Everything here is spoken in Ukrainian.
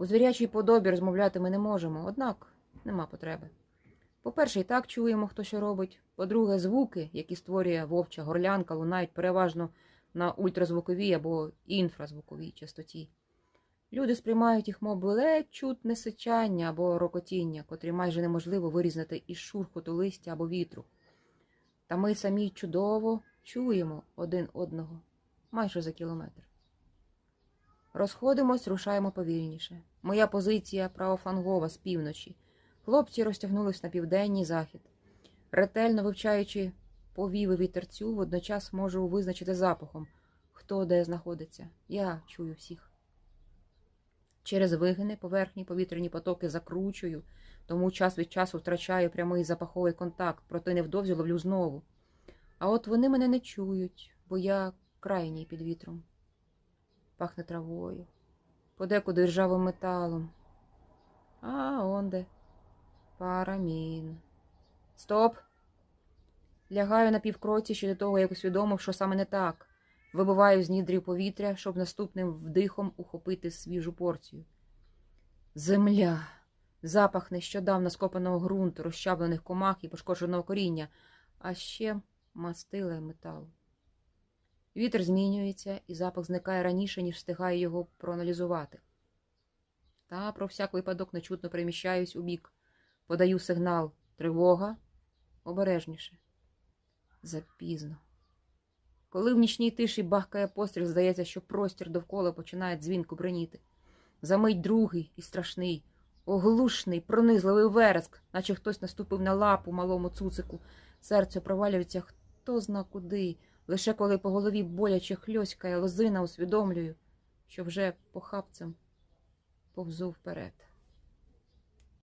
У звірячій подобі розмовляти ми не можемо, однак нема потреби. По-перше, і так чуємо, хто що робить. По-друге, звуки, які створює вовча горлянка, лунають переважно на ультразвуковій або інфразвуковій частоті. Люди сприймають їх, мов ледь чутне сичання або рокотіння, котрі майже неможливо вирізнати із шурхоту листя або вітру. Та ми самі чудово чуємо один одного майже за кілометр. Розходимось, рушаємо повільніше. Моя позиція правофлангова з півночі. Хлопці розтягнулись на південній захід. Ретельно вивчаючи повіви вітерцю, водночас можу визначити запахом, хто де знаходиться. Я чую всіх. Через вигини поверхні повітряні потоки закручую, тому час від часу втрачаю прямий запаховий контакт, проте невдовзі ловлю знову. А от вони мене не чують, бо я крайній під вітром. Пахне травою, подекуди ржавим металом. А он де. Парамін. Стоп! Лягаю на півкроці ще до того, як усвідомив, що саме не так. Вибиваю з нідрів повітря, щоб наступним вдихом ухопити свіжу порцію. Земля. Запах нещодавно скопаного ґрунту, розчавлених комах і пошкодженого коріння, а ще мастила й металу. Вітер змінюється, і запах зникає раніше, ніж встигаю його проаналізувати. Та про всяк випадок нечутно переміщаюсь у бік. Подаю сигнал тривога обережніше. Запізно. Коли в нічній тиші бахкає постріл, здається, що простір довкола починає дзвінко бреніти. Замить другий і страшний, оглушний, пронизливий вереск, наче хтось наступив на лапу малому цуцику. Серце провалюється хто зна куди. Лише коли по голові боляче хльоськає лозина, усвідомлюю, що вже похапцем повзу вперед.